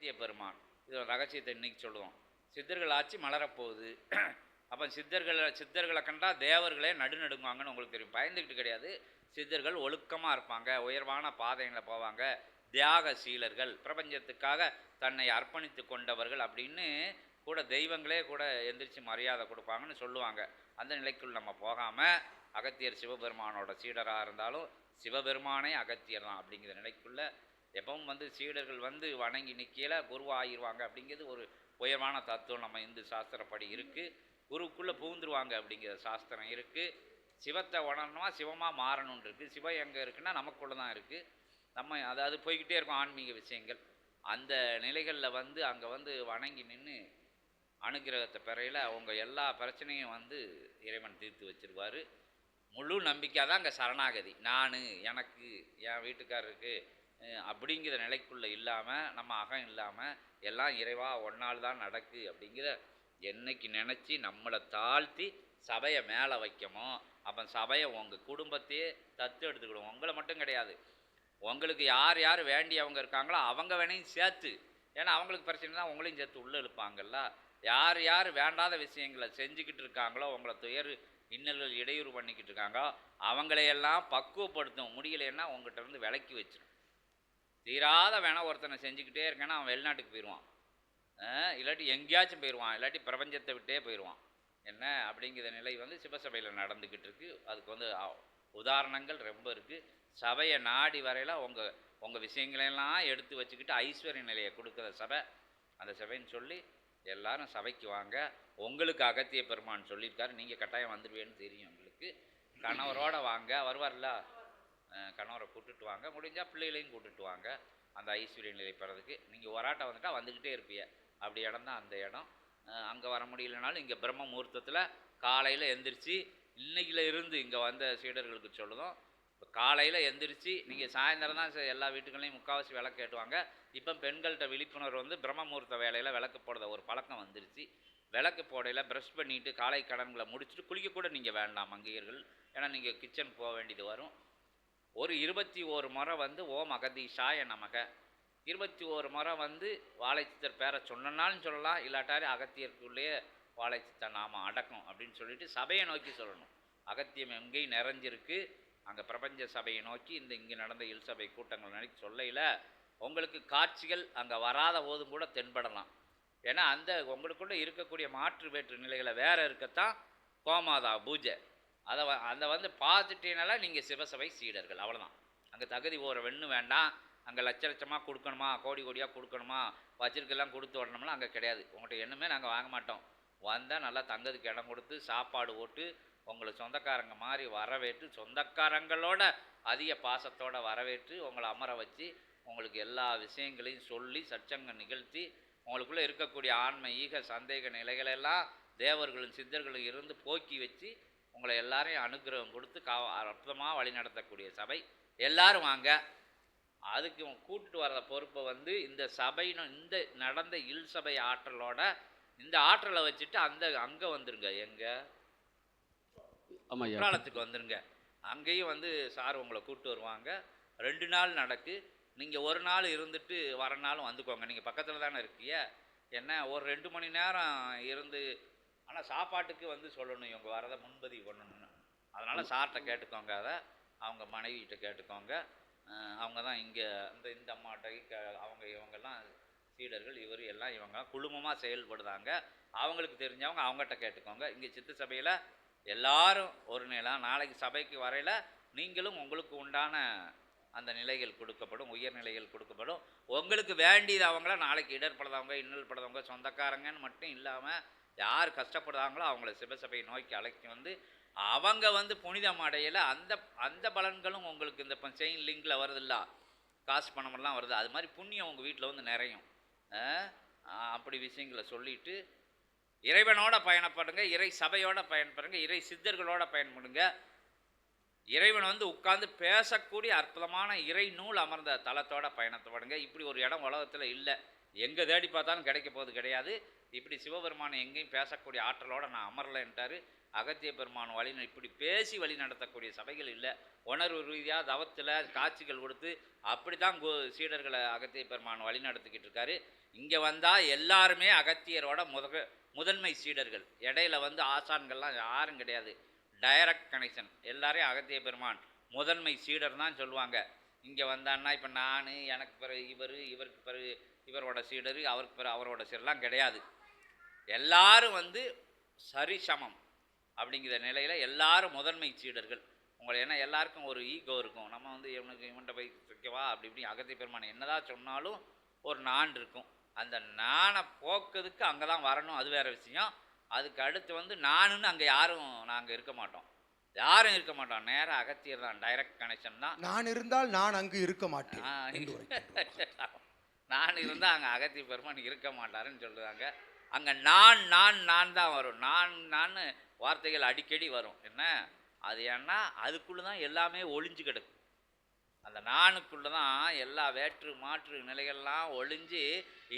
சத்திய பெருமான் இது ஒரு ரகசியத்தை இன்னைக்கு சொல்லுவோம். சித்தர்கள் ஆட்சி மலரப்போகுது. அப்போ சித்தர்களை சித்தர்களை கண்டால் தேவர்களே நடுநடுங்குவாங்கன்னு உங்களுக்கு தெரியும். பயந்துக்கிட்டு கிடையாது. சித்தர்கள் ஒழுக்கமாக இருப்பாங்க. உயர்வான பாதைகளை போவாங்க. தியாக சீலர்கள் பிரபஞ்சத்துக்காக தன்னை அர்ப்பணித்து கொண்டவர்கள் அப்படின்னு கூட தெய்வங்களே கூட எந்திரிச்சு மரியாதை கொடுப்பாங்கன்னு சொல்லுவாங்க. அந்த நிலைக்குள் நம்ம போகாமல் அகத்தியர் சிவபெருமானோட சீடராக இருந்தாலும் சிவபெருமானே அகத்தியர் தான் அப்படிங்கிற நிலைக்குள்ளே எப்பவும் வந்து சீடர்கள் வந்து வணங்கி நிற்கல குருவாகிடுவாங்க அப்படிங்கிறது ஒரு உயர்வான தத்துவம். நம்ம இந்து சாஸ்திரப்படி இருக்குது குருக்குள்ளே பூந்துருவாங்க அப்படிங்கிற சாஸ்திரம் இருக்குது சிவத்தை உணரணுமா சிவமாக மாறணும்னு இருக்குது சிவம் எங்கே இருக்குன்னா நமக்குள்ளே தான் இருக்குது நம்ம அதாவது போய்கிட்டே இருக்கும் ஆன்மீக விஷயங்கள். அந்த நிலைகளில் வந்து அங்கே வந்து வணங்கி நின்று அனுகிரகத்தை பிறையில் அவங்க எல்லா பிரச்சனையும் வந்து இறைவன் தீர்த்து வச்சுருவார். முழு நம்பிக்கை தான் அங்கே சரணாகதி. நான் எனக்கு என் வீட்டுக்காரருக்கு அப்படிங்கிற நிலைக்குள்ளே இல்லாமல் நம்ம அகம் இல்லாமல் எல்லாம் இறைவா ஒன்னால் தான் நடக்கு அப்படிங்கிற என்னைக்கு நினச்சி நம்மளை தாழ்த்தி சபையை மேலே வைக்கமோ அப்போ சபையை உங்கள் குடும்பத்தையே தத்து எடுத்துக்கிடும். உங்களை மட்டும் கிடையாது. உங்களுக்கு யார் யார் வேண்டியவங்க இருக்காங்களோ அவங்க வேணையும் சேர்த்து. ஏன்னா அவங்களுக்கு பிரச்சனை தான் உங்களையும் சேர்த்து உள்ளே இழுப்பாங்கல்ல. யார் யார் வேண்டாத விஷயங்களை செஞ்சுக்கிட்டு இருக்காங்களோ உங்களை துயர் இன்னல்கள் இடையூறு பண்ணிக்கிட்டு இருக்காங்களோ அவங்களையெல்லாம் பக்குவப்படுத்தும் முடியலைன்னா உங்கள்கிட்ட இருந்து விலக்கி வச்சிடும் தீராத வேணால் ஒருத்தனை செஞ்சுக்கிட்டே இருக்கேன்னா அவன் வெளிநாட்டுக்கு போயிடுவான். இல்லாட்டி எங்கேயாச்சும் போயிடுவான் இல்லாட்டி பிரபஞ்சத்தை விட்டே போயிடுவான். என்ன? அப்படிங்கிற நிலை வந்து சிவசபையில் நடந்துக்கிட்டு இருக்கு. அதுக்கு வந்து உதாரணங்கள் ரொம்ப இருக்குது சபையை நாடி வரையில் உங்கள் உங்கள் விஷயங்களெல்லாம் எடுத்து வச்சுக்கிட்டு ஐஸ்வர்ய நிலையை கொடுக்குற சபை அந்த சபைன்னு சொல்லி எல்லாரும் சபைக்கு வாங்க. உங்களுக்கு அகத்திய பெருமான் சொல்லியிருக்காரு. நீங்கள் கட்டாயம் வந்துடுவேன்னு தெரியும் உங்களுக்கு கணவரோட வாங்க. வருவார்ல? கணவரை கூட்டுட்டு வாங்க. முடிஞ்சால் பிள்ளைகளையும் கூட்டுட்டு வாங்க. அந்த ஐஸ்வர்ய நிலை பெறதுக்கு. நீங்கள் ஒராட்டை வந்துட்டால் வந்துக்கிட்டே இருப்பீங்க. அப்படி இடம் தான் அந்த இடம். அங்கே வர முடியலனாலும் இங்கே பிரம்ம முகூர்த்தத்தில் காலையில் எந்திரிச்சு இன்றைக்கில இருந்து இங்கே வந்த சீடர்களுக்கு சொல்லுதோம். இப்போ காலையில் எந்திரிச்சு நீங்கள் சாயந்தரம் தான் எல்லா வீட்டுகளையும் முக்கால்வாசி விளக்கு கேட்டுவாங்க. இப்போ பெண்கள்கிட்ட விழிப்புணர்வு வந்து பிரம்ம முகூர்த்த வேலையில் விளக்கு போடுற ஒரு பழக்கம் வந்துருச்சு. விளக்கு போடையில் ப்ரஷ் பண்ணிவிட்டு காலை கடன்களை முடிச்சுட்டு குளிக்கக்கூட நீங்கள் வேண்டாம் மங்கையர்கள். ஏன்னா நீங்கள் கிச்சன் போக வேண்டியது வரும். ஒரு இருபத்தி ஓரு முறை வந்து ஓம் அகதீஷாய நமக. இருபத்தி ஓரு முறை வந்து வாழைச்சித்தர் பேரை சொன்னனாலும் சொல்லலாம் இல்லாட்டாரு அகத்தியருக்குள்ளேயே வாழைச்சித்தர் நாம அடக்கம் அப்படின்னு சொல்லிட்டு சபையை நோக்கி சொல்லணும். அகத்தியம் எங்கேயும் நிறைஞ்சிருக்கு. அங்கே பிரபஞ்ச சபையை நோக்கி இந்த இங்கே நடந்த இல் சபை கூட்டங்கள் நினைக்க சொல்லையில் உங்களுக்கு காட்சிகள் அங்கே வராத போதும் கூட தென்படலாம். ஏன்னா அந்த உங்களுக்குள்ளே இருக்கக்கூடிய மாற்று வேற்று நிலைகளை வேறு இருக்கத்தான் கோமாதா பூஜை. அதை வ- அதை வந்து பார்த்துட்டீங்கனால நீங்கள் சிவசபை சீடர்கள். அவ்வளோதான் அங்கே தகுதி ஒரு வெண்ணு வேண்டாம். அங்கே லட்ச லட்சமாக கொடுக்கணுமா? கோடி கோடியாக கொடுக்கணுமா? வச்சிருக்கெல்லாம் கொடுத்து வரணும்லாம் அங்கே கிடையாது. உங்கள்கிட்ட என்னமே நாங்கள் வாங்க மாட்டோம். வந்தால் நல்லா தங்கதுக்கு இடம் கொடுத்து சாப்பாடு போட்டு உங்களை சொந்தக்காரங்க மாதிரி வரவேற்று சொந்தக்காரங்களோட அதிக பாசத்தோடு வரவேற்று உங்களை அமர வச்சு உங்களுக்கு எல்லா விஷயங்களையும் சொல்லி சச்சங்கம் நிகழ்த்தி உங்களுக்குள்ளே இருக்கக்கூடிய ஆன்ம ஈக சந்தேக நிலைகளெல்லாம் தேவர்களும் சித்தர்களும் இருந்து போக்கி வச்சு உங்களை எல்லாரையும் அனுக்கிரகம் கொடுத்து கா அற்புதமாக வழி நடத்தக்கூடிய சபை. எல்லாரும் வாங்க. அதுக்கு கூட்டிட்டு வர்ற பொறுப்பை வந்து இந்த சபைன்னு இந்த நடந்த இல் சபை ஆற்றலோட இந்த ஆற்றலை வச்சுட்டு அந்த அங்கே வந்துருங்க. எங்கே? குற்றாலத்துக்கு வந்துருங்க. அங்கேயும் வந்து சார் உங்களை கூப்பிட்டு வருவாங்க. ரெண்டு நாள் நடக்கு. நீங்கள் ஒரு நாள் இருந்துட்டு வர நாளும் வந்துக்கோங்க. நீங்கள் பக்கத்தில் தானே இருக்கீங்க என்ன ஒரு ரெண்டு மணி நேரம் இருந்து ஆனால் சாப்பாட்டுக்கு வந்து சொல்லணும் இவங்க வரதை முன்பதிவு பண்ணணும்னு. அதனால் சார்கிட்ட கேட்டுக்கோங்க அதை அவங்க மனைவிகிட்ட கேட்டுக்கோங்க. அவங்க தான் இங்கே இந்த இந்த அம்மாட்ட க- அவங்க இவங்கெல்லாம் சீடர்கள் இவர் எல்லாம் இவங்க குழுமமாக செயல்படுதாங்க அவங்களுக்கு தெரிஞ்சவங்க அவங்ககிட்ட கேட்டுக்கோங்க. இங்கே சித்து சபையில் எல்லாரும் ஒரு நிலம் நாளைக்கு சபைக்கு வரையில் நீங்களும் உங்களுக்கு உண்டான அந்த நிலைகள் கொடுக்கப்படும் உயர்நிலைகள் கொடுக்கப்படும். உங்களுக்கு வேண்டியது அவங்கள நாளைக்கு இடர்படுறவங்க இன்னல் படுறவங்க சொந்தக்காரங்கன்னு மட்டும் இல்லாமல் யார் கஷ்டப்படுறாங்களோ அவங்கள சிவசபையை நோக்கி அழைச்சி வந்து அவங்க வந்து புனிதம் அடையில் அந்த அந்த பலன்களும் உங்களுக்கு இந்த இப்போ செயின் லிங்கில் வருதுல்ல? காசு பணமெல்லாம் வருது. அது மாதிரி புண்ணியம் உங்கள் வீட்டில் வந்து நிறையும். அப்படி விஷயங்களை சொல்லிட்டு இறைவனோட பயணப்படுங்க இறை சபையோட பயன்படுங்க இறை சித்தர்களோட பயன்படுங்க இறைவன் வந்து உட்கார்ந்து பேசக்கூடிய அற்புதமான இறை நூல் அமர்ந்த தளத்தோட பயணத்தை படுங்க இப்படி ஒரு இடம் உலகத்தில் இல்லை. எங்கே தேடி பார்த்தாலும் கிடைக்க போகிறது கிடையாது. இப்படி சிவபெருமானை எங்கேயும் பேசக்கூடிய ஆற்றலோடு நான் அமரலைன்ட்டார். அகத்திய பெருமான் வழி இப்படி பேசி வழி நடத்தக்கூடிய சபைகள் இல்லை. உணர்வு ரீதியாக தவத்தில் காட்சிகள் கொடுத்து அப்படி தான் கோ சீடர்களை அகத்திய பெருமான் வழி நடத்திக்கிட்டு இருக்காரு. இங்கே வந்தால் எல்லாருமே அகத்தியரோட முத முதன்மை சீடர்கள். இடையில வந்து ஆசான்கள்லாம் யாரும் கிடையாது. டைரக்ட் கனெக்ஷன் எல்லாரையும் அகத்திய பெருமான் முதன்மை சீடர் தான் சொல்லுவாங்க. இங்கே வந்தான்னா இப்போ நான் எனக்கு பிறகு இவர் இவருக்கு பிறகு இவரோட சீடர் அவருக்கு பிறகு அவரோட சீடர்லாம் கிடையாது. எல்லாரும் வந்து சரிசமம் அப்படிங்கிற நிலையில் எல்லாரும் முதன்மை சீடர்கள். உங்களை ஏன்னா எல்லாருக்கும் ஒரு ஈகோ இருக்கும். நம்ம வந்து இவனுக்கு இவன்கிட்ட போய் வைக்கவா? அப்படி இப்படி அகத்திய பெருமான் என்னதான் சொன்னாலும் ஒரு நான் இருக்கும். அந்த நானை போக்குறதுக்கு அங்கே தான் வரணும். அது வேற விஷயம். அதுக்கு அடுத்து வந்து நானுன்னு அங்கே யாரும் நாங்கள் இருக்க மாட்டோம். யாரும் இருக்க மாட்டோம். நேராக அகத்தியர் தான் டைரக்ட் கனெக்ஷன் தான். நான் இருந்தால் நான் அங்கு இருக்க மாட்டேன். நான் இருந்தால் அங்கே அகத்தி பெருமான் இருக்க மாட்டாருன்னு சொல்லுவாங்க அங்கே நான் நான் நான் தான் வரும். நான் நான் வார்த்தைகள் அடிக்கடி வரும். என்ன? அது ஏன்னா அதுக்குள்ளே தான் எல்லாமே ஒளிஞ்சு கிடக்கும் அந்த நானுக்குள்ளே தான் எல்லா வேற்று மாற்று நிலைகள்லாம் ஒளிஞ்சு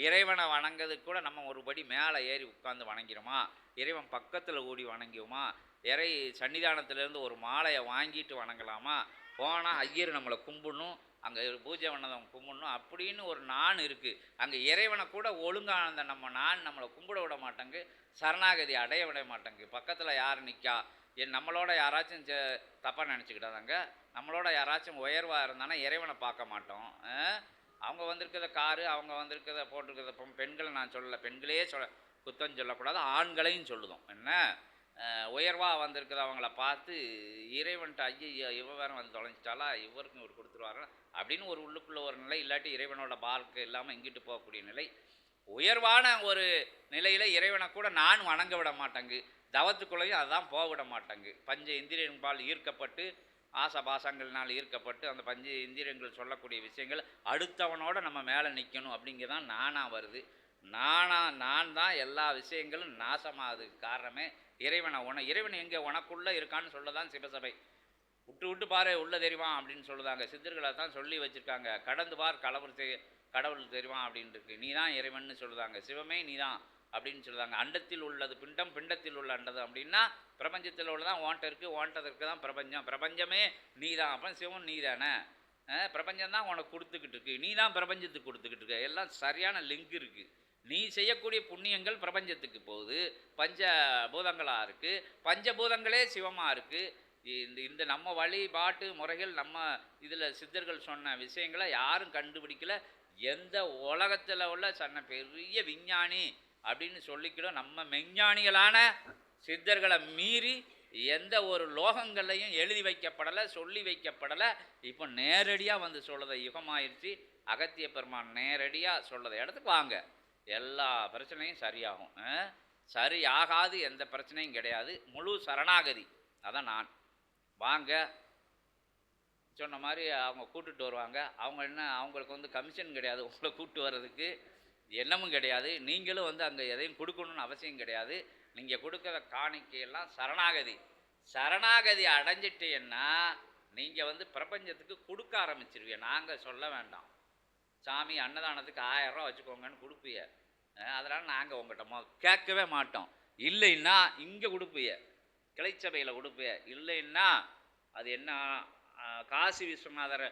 இறைவனை வணங்கிறது கூட நம்ம ஒரு படி மேலே ஏறி உட்காந்து வணங்கிறோமா இறைவன் பக்கத்தில் ஓடி வணங்குவோமா இறை சன்னிதானத்துலேருந்து ஒரு மாலையை வாங்கிட்டு வணங்கலாமா? போனால் ஐயர் நம்மளை கும்பிடணும். அங்கே பூஜை பண்ணதவங்க கும்பிடணும் அப்படின்னு ஒரு நான் இருக்குது அங்கே இறைவனை கூட ஒழுங்கானந்த நம்ம நான் நம்மளை கும்பிட விட மாட்டேங்கு சரணாகதி அடைய விட மாட்டேங்கு. பக்கத்தில் யார் நிற்கா என் நம்மளோட யாராச்சும் செ- தப்பாக நினச்சிக்கிட்டாதாங்க? நம்மளோட யாராச்சும் உயர்வாக இருந்தானா இறைவனை பார்க்க மாட்டோம். அவங்க வந்திருக்கிறத காரு அவங்க வந்திருக்கிறத போட்டிருக்கிறத பெண்களை நான் சொல்லலை. பெண்களே சொல்ல குத்தம் சொல்லக்கூடாது ஆண்களையும் சொல்லுதோம். என்ன? உயர்வாக வந்திருக்கிறவங்கள பார்த்து இறைவன்ட்ட ஐயோ இவ வேறு வந்து தொலைஞ்சிட்டாலா இவருக்கும் இவர் கொடுத்துருவாரு? அப்படின்னு ஒரு உள்ளுக்குள்ள ஒரு நிலை இல்லாட்டி இறைவனோட வாழ்க்கை இல்லாமல் இங்கிட்டு போகக்கூடிய நிலை. உயர்வான ஒரு நிலையில் இறைவனை கூட நான் வணங்க விட மாட்டேங்கு. தவத்துக்குள்ளேயும் அதான் போக விட மாட்டேங்கு. பஞ்ச இந்திரியன்பால் ஈர்க்கப்பட்டு ஆசபாசங்கள்னால் ஈர்க்கப்பட்டு அந்த பஞ்ச இந்திரியங்கள் சொல்லக்கூடிய விஷயங்கள் அடுத்தவனோட நம்ம மேலே நிற்கணும் அப்படிங்கிறதான் நானாக வருது. நானா நான் தான் எல்லா விஷயங்களும் நாசமாகுதுக்கு காரணமே இறைவனை உன இறைவன் எங்கே உனக்குள்ளே இருக்கான்னு சொல்ல தான் சிவசபை. விட்டு விட்டு பாரு உள்ளே தெரியுமா அப்படின்னு சொல்லுதாங்க. சித்தர்களை தான் சொல்லி வச்சுருக்காங்க. கடந்து பார் கலவர் தெ கடவுள் தெரியுமா அப்படின்ட்டுருக்கு நீ தான் இறைவன்னு சொல்லுதாங்க. சிவமே நீ தான் அப்படின்னு சொல்லுதாங்க. அண்டத்தில் உள்ளது பிண்டம் பிண்டத்தில் உள்ள அண்டது அப்படின்னா பிரபஞ்சத்தில் உள்ளதான் ஓன்ட்ட இருக்கு ஓன்ட்டதற்கு தான் பிரபஞ்சம். பிரபஞ்சமே நீ தான் அப்போ சிவன் நீ தானே பிரபஞ்சம் தான் உனக்கு கொடுத்துக்கிட்டு இருக்கு. நீ தான் பிரபஞ்சத்துக்கு கொடுத்துக்கிட்டு இருக்க. எல்லாம் சரியான லிங்க் இருக்குது நீ செய்யக்கூடிய புண்ணியங்கள் பிரபஞ்சத்துக்கு போகுது பஞ்ச பூதங்களாக இருக்குது பஞ்சபூதங்களே சிவமாக இருக்குது இந்த இந்த நம்ம வழிபாட்டு முறைகள் நம்ம இதில் சித்தர்கள் சொன்ன விஷயங்களை யாரும் கண்டுபிடிக்கல. எந்த உலகத்தில் உள்ள சொன்ன பெரிய விஞ்ஞானி அப்படின்னு சொல்லிக்கிடும் நம்ம மெஞ்ஞானிகளான சித்தர்களை மீறி எந்த ஒரு லோகங்கள்லையும் எழுதி வைக்கப்படலை சொல்லி வைக்கப்படலை. இப்போ நேரடியாக வந்து சொல்லுத யுகமாயிருச்சு அகத்திய பெருமான் நேரடியாக சொல்லுத இடத்துக்கு வாங்க. எல்லா பிரச்சனையும் சரியாகும். சரியாகாது எந்த பிரச்சனையும் கிடையாது. முழு சரணாகதி. அதான் நான். வாங்க. சொன்ன மாதிரி அவங்க கூட்டுட்டு வருவாங்க. அவங்க என்ன அவங்களுக்கு வந்து கமிஷன் கிடையாது உங்களை கூப்பிட்டு வர்றதுக்கு. எண்ணமும் கிடையாது. நீங்களும் வந்து அங்கே எதையும் கொடுக்கணும்னு அவசியம் கிடையாது. நீங்கள் கொடுக்குற காணிக்கையெல்லாம் சரணாகதி. சரணாகதி அடைஞ்சிட்டீங்கன்னா நீங்கள் வந்து பிரபஞ்சத்துக்கு கொடுக்க ஆரம்பிச்சிருவீங்க. நாங்கள் சொல்ல வேண்டாம். சாமி அன்னதானத்துக்கு ஆயிரம் ரூபா வச்சுக்கோங்கன்னு கொடுப்பிய. அதனால் நாங்கள் உங்கள்கிட்ட மொ கேட்கவே மாட்டோம். இல்லைன்னா இங்கே கொடுப்பிய. கிளைச்சபையில் கொடுப்பிய. இல்லைன்னா அது என்ன காசி விஸ்வநாதர்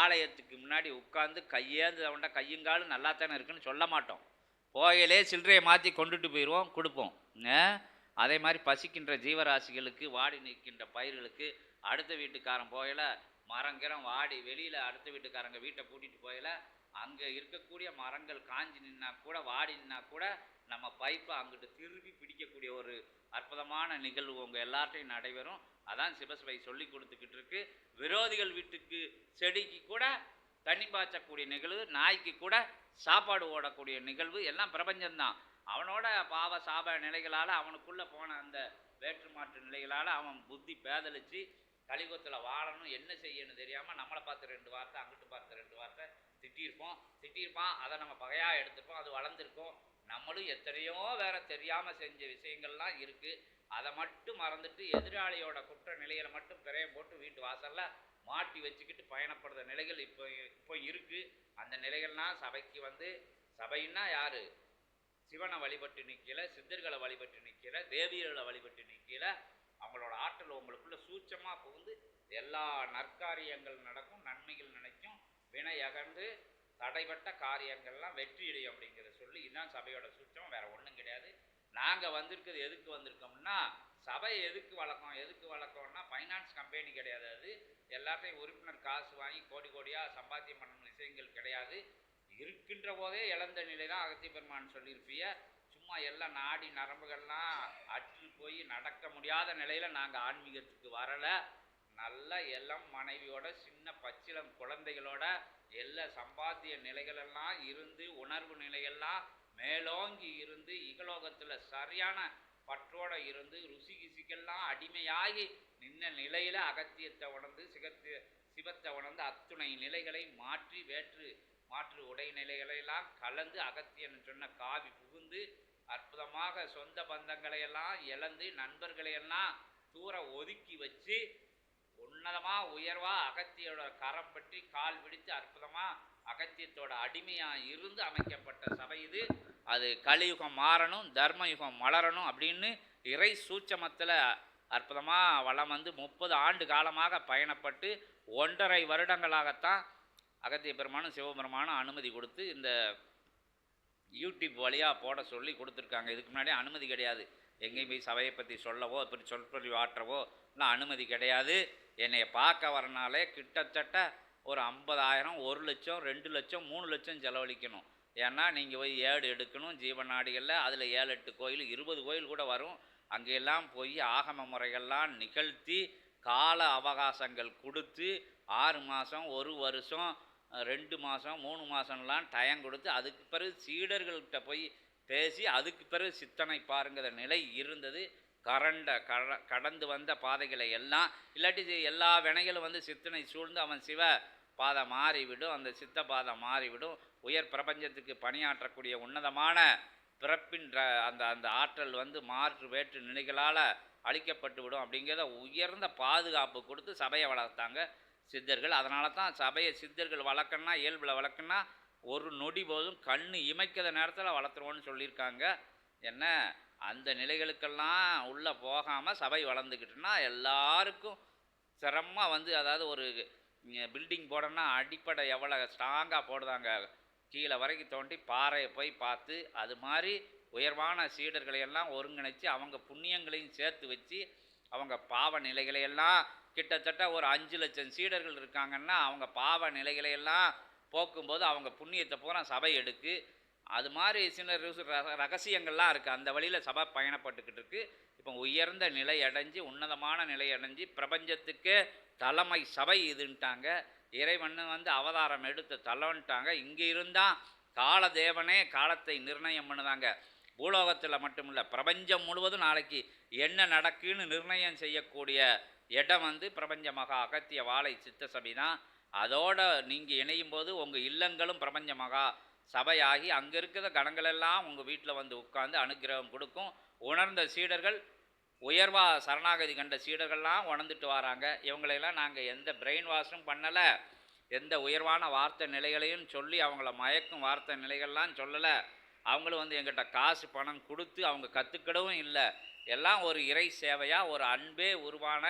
ஆலயத்துக்கு முன்னாடி உட்காந்து கையேந்து அவன்டா கையுங்காலும் நல்லா தானே இருக்குன்னு சொல்ல மாட்டோம். போயிலே சில்லறையை மாற்றி கொண்டுட்டு போயிடுவோம் கொடுப்போம். அதே மாதிரி பசிக்கின்ற ஜீவராசிகளுக்கு வாடி நிற்கின்ற பயிர்களுக்கு அடுத்த வீட்டுக்காரன் போயில மரங்கிறம் வாடி வெளியில் அடுத்த வீட்டுக்காரங்க வீட்டை பூட்டிட்டு போயில அங்கே இருக்கக்கூடிய மரங்கள் காஞ்சி நின்னா கூட வாடி நின்னா கூட நம்ம பைப்பை அங்கிட்டு திருப்பி பிடிக்கக்கூடிய ஒரு அற்புதமான நிகழ்வு உங்கள் எல்லார்ட்டையும் நடைபெறும். அதான் சிவசபை சொல்லி கொடுத்துக்கிட்டு இருக்கு. விரோதிகள் வீட்டுக்கு செடிக்கு கூட தண்ணி பாய்ச்சக்கூடிய நிகழ்வு நாய்க்கு கூட சாப்பாடு ஓடக்கூடிய நிகழ்வு எல்லாம் பிரபஞ்சம்தான். அவனோட பாவ சாப நிலைகளால் அவனுக்குள்ளே போன அந்த வேற்று மாற்று நிலைகளால் அவன் புத்தி பேதலிச்சு கலிகுத்தில் வாழணும் என்ன செய்யணும் தெரியாமல் நம்மளை பார்த்து ரெண்டு வார்த்தை அங்கிட்டு பார்த்து ரெண்டு வார்த்தை திட்டியிருப்போம் திட்டியிருப்பான் அதை நம்ம பகையாக எடுத்துப்போம் அது வளர்ந்துருக்கும். நம்மளும் எத்தனையோ வேற தெரியாமல் செஞ்ச விஷயங்கள்லாம் இருக்குது அதை மட்டும் மறந்துட்டு எதிராளியோட குற்ற நிலைகளை மட்டும் பிறையம் போட்டு வீட்டு வாசலில் மாட்டி வச்சுக்கிட்டு பயணப்படுற நிலைகள் இப்போ இப்போ இருக்குது அந்த நிலைகள்லாம் சபைக்கு வந்து சபைன்னா யார்? சிவனை வழிபட்டு நிற்கல சித்தர்களை வழிபட்டு நிற்கல தேவியர்களை வழிபட்டு நிற்கல அவங்களோட ஆற்றல் உங்களுக்குள்ள சூட்சமாக புகுந்து எல்லா நற்காரியங்கள் நடக்கும் நன்மைகள் நினைக்கும். வினை அகன்று தடைப்பட்ட காரியங்கள்லாம் வெற்றியடையும் அப்படிங்கிறத சொல்லி இதுதான் சபையோட சுற்றம் வேறு ஒன்றும் கிடையாது. நாங்கள் வந்திருக்கிறது எதுக்கு வந்திருக்கோம்னா சபை எதுக்கு வளர்க்கோம் எதுக்கு வளர்க்கோம்னா ஃபைனான்ஸ் கம்பெனி கிடையாது அது. எல்லாத்தையும் உறுப்பினர் காசு வாங்கி கோடி கோடியாக சம்பாத்தியம் பண்ணணும் விஷயங்கள் கிடையாது. இருக்கின்ற போதே இழந்த நிலை தான் அகத்திய பெருமான் சொல்லியிருப்பிய சும்மா எல்லாம் நாடி நரம்புகள்லாம் அற்று போய் நடக்க முடியாத நிலையில் நாங்கள் ஆன்மீகத்துக்கு வரலை. நல்ல எல்லாம் மனைவியோட சின்ன பச்சிளம் குழந்தைகளோட எல்லா சம்பாத்திய நிலைகளெல்லாம் இருந்து உணர்வு நிலையெல்லாம் மேலோங்கி இருந்து இகலோகத்தில் சரியான பற்றோட இருந்து ருசி கிசிக்கெல்லாம் அடிமையாகி நின்ன நிலையில் அகத்தியத்தை உணர்ந்து சிகத்து சிவத்தை உணர்ந்து அத்துணை நிலைகளை மாற்றி வேற்று மாற்று உடை நிலைகளையெல்லாம் கலந்து அகத்தியன் சொன்ன காவி புகுந்து அற்புதமாக சொந்த பந்தங்களையெல்லாம் இழந்து நண்பர்களையெல்லாம் தூர ஒதுக்கி வச்சு உன்னதமாக உயர்வாக அகத்தியோட கரம் பற்றி கால் பிடித்து அற்புதமாக அகத்தியத்தோட அடிமையாக இருந்து அமைக்கப்பட்ட சபை இது. அது கலியுகம் மாறணும் தர்ம யுகம் மலரணும் அப்படின்னு இறை சூட்சமத்தில் அற்புதமாக வளம் வந்து முப்பது ஆண்டு காலமாக பயணப்பட்டு ஒன்றரை வருடங்களாகத்தான் அகத்திய பெருமானும் சிவபெருமானும் அனுமதி கொடுத்து இந்த யூடியூப் வழியாக போட சொல்லி கொடுத்துருக்காங்க. இதுக்கு முன்னாடி அனுமதி கிடையாது. எங்கேயும் போய் சபையை பற்றி சொல்லவோ இப்படி சொற்பொழிவு ஆற்றவோ எல்லாம் அனுமதி கிடையாது. என்னை பார்க்க வரனாலே கிட்டத்தட்ட ஒரு ஐம்பதாயிரம் ஒரு லட்சம் ரெண்டு லட்சம் மூணு லட்சம் செலவழிக்கணும். ஏன்னா நீங்கள் போய் ஏடு எடுக்கணும் ஜீவநாடிகளில் அதில் ஏழு எட்டு கோயில் இருபது கோயில் கூட வரும். அங்கெல்லாம் போய் ஆகம முறைகள்லாம் நிகழ்த்தி கால அவகாசங்கள் கொடுத்து ஆறு மாதம் ஒரு வருஷம் ரெண்டு மாதம் மூணு மாதம்லாம் டயம் கொடுத்து அதுக்கு பிறகு சீடர்கள்கிட்ட போய் பேசி அதுக்கு பிறகு சித்தனை பாருங்கிற நிலை இருந்தது. கரண்ட கட கடந்து வந்த பாதைகளை எல்லாம் இல்லாட்டி எல்லா வினைகளும் வந்து சித்தனை சூழ்ந்து அவன் சிவ பாதை மாறிவிடும். அந்த சித்த பாதை மாறிவிடும். உயர் பிரபஞ்சத்துக்கு பணியாற்றக்கூடிய உன்னதமான பிறப்பின்ற அந்த அந்த ஆற்றல் வந்து மாற்று வேற்று நிலைகளால் அழிக்கப்பட்டு விடும் அப்படிங்கிறத உயர்ந்த பாதுகாப்பு கொடுத்து சபையை வளர்த்தாங்க சித்தர்கள். அதனால தான் சபையை சித்தர்கள் வளர்க்கணும்னா இயல்பில் வளர்க்கணும்னா ஒரு நொடி போதும் கண் இமைக்கிற நேரத்தில் வளர்த்துருவோன்னு சொல்லியிருக்காங்க. என்ன? அந்த நிலைகளுக்கெல்லாம் உள்ளே போகாமல் சபை வளர்ந்துக்கிட்டுன்னா எல்லாருக்கும் சிரமமாக வந்து அதாவது ஒரு பில்டிங் போடணும்னா அடிப்படை எவ்வளோ ஸ்ட்ராங்காக போடுதாங்க. கீழே வரைக்கும் தோண்டி பாறையை போய் பார்த்து அது மாதிரி உயர்வான சீடர்களையெல்லாம் ஒருங்கிணைச்சு அவங்க புண்ணியங்களையும் சேர்த்து வச்சு அவங்க பாவ நிலைகளை எல்லாம் கிட்டத்தட்ட ஒரு அஞ்சு லட்சம் சீடர்கள் இருக்காங்கன்னா அவங்க பாவ நிலைகளை எல்லாம் போக்கும்போது அவங்க புண்ணியத்தை பூரா சபை எடுக்கு. அது மாதிரி சில ரகசியங்கள்லாம் இருக்குது அந்த வழியில் சபை பயணப்பட்டுக்கிட்டு இருக்குது இப்போ உயர்ந்த நிலை அடைஞ்சு உன்னதமான நிலை அடைஞ்சு பிரபஞ்சத்துக்கே தலைமை சபை இதுன்ட்டாங்க. இறைவன் வந்து அவதாரம் எடுத்து தலைவன்ட்டாங்க இங்கே இருந்தால் காலதேவனே காலத்தை நிர்ணயம் பண்ணுதாங்க. பூலோகத்தில் மட்டும் இல்லை பிரபஞ்சம் முழுவதும் நாளைக்கு என்ன நடக்குன்னு நிர்ணயம் செய்யக்கூடிய இடம் வந்து பிரபஞ்ச மகா அகத்திய வாழை சித்த சபை தான் அதோடு நீங்கள் இணையும் போது உங்கள் இல்லங்களும் பிரபஞ்ச மகா சபையாகி அங்கே இருக்கிற கணங்களெல்லாம் உங்கள் வீட்டில் வந்து உட்காந்து அனுக்கிரகம் கொடுக்கும். உணர்ந்த சீடர்கள் உயர்வா சரணாகதி கண்ட சீடர்கள்லாம் உணர்ந்துட்டு வராங்க. இவங்களையெல்லாம் நாங்கள் எந்த பிரெயின் வாஷும் பண்ணலை. எந்த உயர்வான வார்த்தை நிலைகளையும் சொல்லி அவங்கள மயக்கும் வார்த்தை நிலைகள்லாம் சொல்லலை. அவங்களும் வந்து எங்கிட்ட காசு பணம் கொடுத்து அவங்க கற்றுக்கிடவும் இல்லை. எல்லாம் ஒரு இறை சேவையாக ஒரு அன்பே உருவான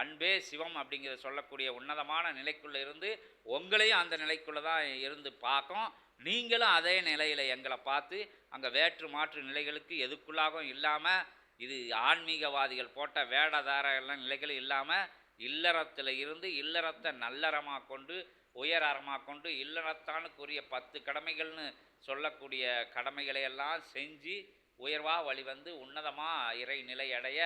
அன்பே சிவம் அப்படிங்கிற சொல்லக்கூடிய உன்னதமான நிலைக்குள்ளே இருந்து உங்களையும் அந்த நிலைக்குள்ளே தான் இருந்து பார்க்கும். நீங்களும் அதே நிலையில் எங்களை பார்த்து அங்கே வேற்று மாற்று நிலைகளுக்கு எதுக்குள்ளாகவும் இல்லாமல் இது ஆன்மீகவாதிகள் போட்ட வேடதார எல்லாம் நிலைகளும் இல்லாமல் இல்லறத்தில் இருந்து இல்லறத்தை நல்லறமாக கொண்டு உயர் அறமாக கொண்டு இல்லறத்தானுக்குரிய பத்து கடமைகள்னு சொல்லக்கூடிய கடமைகளை எல்லாம் செஞ்சு உயர்வாக வழிவந்து உன்னதமாக இறை நிலை அடைய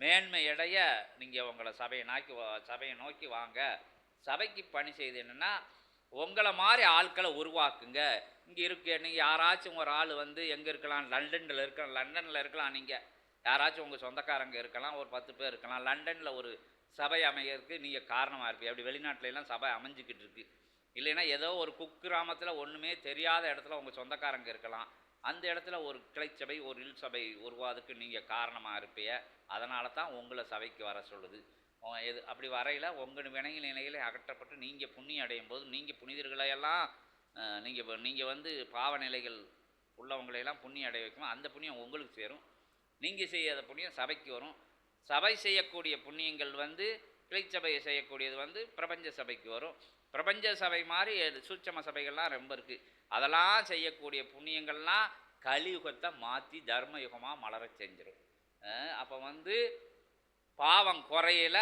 மேன்மை அடைய நீங்கள் உங்களை சபையை நோக்கி சபையை நோக்கி வாங்க. சபைக்கு பணி செய்து என்னென்னா உங்களை மாதிரி ஆட்களை உருவாக்குங்க. இங்கே இருக்கு நீங்கள் யாராச்சும் ஒரு ஆள் வந்து எங்கே இருக்கலாம்? லண்டனில் இருக்கலாம் லண்டனில் இருக்கலாம் நீங்கள் யாராச்சும் உங்கள் சொந்தக்காரங்க இருக்கலாம் ஒரு பத்து பேர் இருக்கலாம். லண்டனில் ஒரு சபை அமையறதுக்கு நீங்கள் காரணமாக இருப்பீங்க. அப்படி வெளிநாட்டிலலாம் சபை அமைஞ்சிக்கிட்டு இருக்கு. இல்லைன்னா ஏதோ ஒரு குக்கிராமத்தில் ஒன்றுமே தெரியாத இடத்துல உங்கள் சொந்தக்காரங்க இருக்கலாம். அந்த இடத்துல ஒரு கிளைச்சபை ஒரு இல் சபை உருவாதுக்கு நீங்கள் காரணமாக இருப்பீங்க. அதனால தான் உங்களை சபைக்கு வர சொல்லுது. எது அப்படி வரையில் உங்கள் வினையில் நிலையிலே அகற்றப்பட்டு நீங்கள் புண்ணியம் அடையும் போது நீங்கள் புனிதர்களையெல்லாம் நீங்கள் நீங்கள் வந்து பாவ நிலைகள் உள்ளவங்களையெல்லாம் புண்ணியம் அடைய வைக்கணும் அந்த புண்ணியம் உங்களுக்கு சேரும். நீங்கள் செய்யாத புண்ணியம் சபைக்கு வரும். சபை செய்யக்கூடிய புண்ணியங்கள் வந்து கிளைச்சபையை செய்யக்கூடியது வந்து பிரபஞ்ச சபைக்கு வரும். பிரபஞ்ச சபை மாதிரி சூட்சம சபைகள்லாம் ரொம்ப இருக்குது அதெல்லாம் செய்யக்கூடிய புண்ணியங்கள்லாம் கலியுகத்தை மாற்றி தர்மயுகமாக மலர செஞ்சிடும் அப்போ வந்து பாவம் குறையில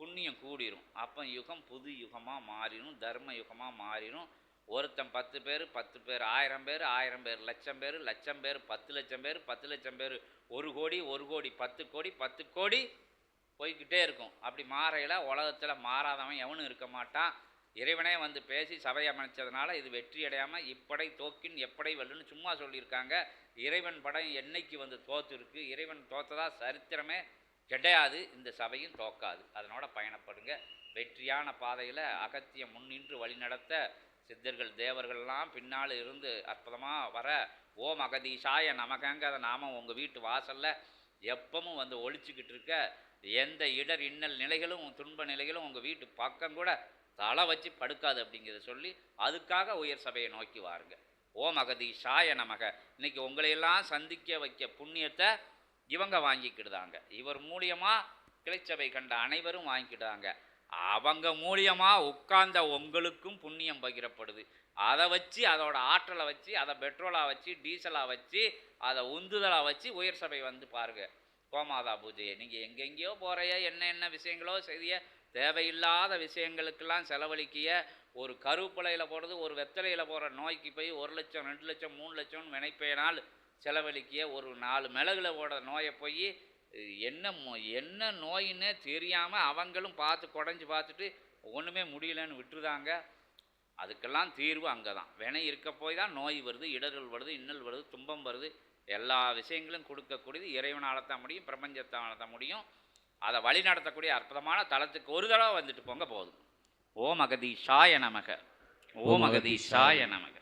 புண்ணியம் கூடிரும். அப்போ யுகம் புது யுகமாக மாறிடும் தர்ம யுகமாக மாறிடும் ஒருத்தன் பத்து பேர் பத்து பேர் ஆயிரம் பேர் ஆயிரம் பேர் லட்சம் பேர் லட்சம் பேர் பத்து லட்சம் பேர் பத்து லட்சம் பேர் ஒரு கோடி ஒரு கோடி பத்து கோடி பத்து கோடி போய்க்கிட்டே இருக்கும். அப்படி மாறையில் உலகத்தில் மாறாதவன் எவனும் இருக்க மாட்டான். இறைவனே வந்து பேசி சபை அமைச்சதுனால இது வெற்றி அடையாமல் இப்படை தோக்கின் எப்படை வெல்லுன்னு சும்மா சொல்லியிருக்காங்க. இறைவன் படம் என்னைக்கு வந்து தோத்துருக்கு? இறைவன் தோத்ததா சரித்திரமே கிடையாது இந்த சபையும் தோக்காது. அதனோட பயணப்படுங்க. வெற்றியான பாதையில் அகத்தியம் முன்னின்று வழிநடத்த சித்தர்கள் தேவர்கள்லாம் பின்னால் இருந்து அற்புதமாக வர ஓம் அகதீஷாய நமகங்கிற நாமம் உங்கள் வீட்டு வாசலில் எப்பவும் வந்து ஒழிச்சுக்கிட்டு இருக்க எந்த இடர் இன்னல் நிலைகளும் துன்ப நிலைகளும் உங்கள் வீட்டு பக்கம் கூட தலை வச்சு படுக்காது அப்படிங்கிறத சொல்லி அதுக்காக உயர் சபையை நோக்கி வாருங்க. ஓம் அகதீஷாய நமக. இன்றைக்கி உங்களையெல்லாம் சந்திக்க வைக்க புண்ணியத்தை இவங்க வாங்கிக்கிடுதாங்க. இவர் மூலியமாக கிளைச்சபை கண்ட அனைவரும் வாங்கிக்கிட்டாங்க அவங்க மூலியமாக உட்கார்ந்த உங்களுக்கும் புண்ணியம் பகிரப்படுது. அதை வச்சு அதோட ஆற்றலை வச்சு அதை பெட்ரோலாக வச்சு டீசலாக வச்சு அதை உந்துதலாக வச்சு உயர் சபை வந்து பாருங்கள் கோமாதா பூஜையை. நீங்கள் எங்கெங்கேயோ போகிறைய என்ன என்ன விஷயங்களோ செய்ய தேவையில்லாத விஷயங்களுக்கெல்லாம் செலவழிக்கிய ஒரு கருப்பலையில் போடுறது ஒரு வெத்தலையில் போகிற நோய்க்கு போய் ஒரு லட்சம் ரெண்டு லட்சம் மூணு லட்சம்னு நினைப்பேனால் செலவழிக்கிய ஒரு நாலு மிளகுல போடுற நோயை போய் என்ன என்ன நோயின்னே தெரியாமல் அவங்களும் பார்த்து குடஞ்சி பார்த்துட்டு ஒன்றுமே முடியலன்னு விட்டுருதாங்க. அதுக்கெல்லாம் தீர்வு அங்கே தான் வினை இருக்க போய் தான் நோய் வருது இடர்கள் வருது இன்னல் வருது துன்பம் வருது. எல்லா விஷயங்களும் கொடுக்கக்கூடியது இறைவனால் தான் முடியும் பிரபஞ்சத்தால் தான் முடியும். அதை வழி நடத்தக்கூடிய அற்புதமான தளத்துக்கு ஒரு தடவை வந்துட்டு போங்க போதும். ஓம் அகதீஷாய நமக. ஓம் அகதீஷாய நமக.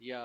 ஐயா